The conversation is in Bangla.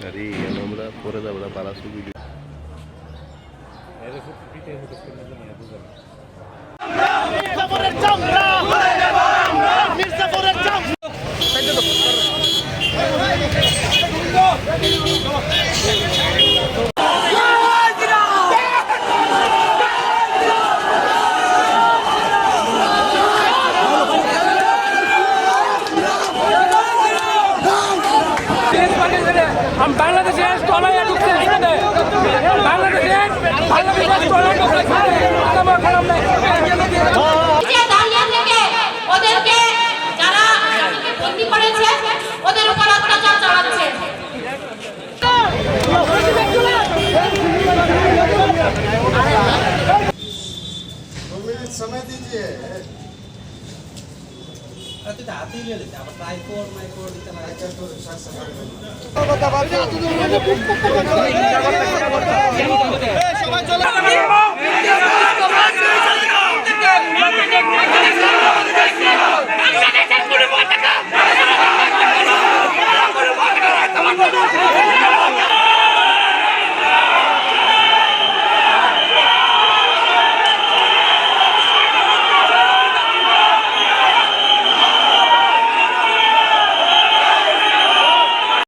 আরে আমরা পরে যাব না বালাসু ভিডিও हम बांग्लादेश टोलाया ঢুকছে এখানে বাংলাদেশে বাংলাদেশের টোলায় ঢুকছে খারাপ খারাপ নাই নিচে দাঁড়িয়ে থেকে ওদেরকে যারা যাদেরকে বন্দি করেছে ওদের উপর অত্যাচার চালাচ্ছে समय दीजिए সবাই চলে।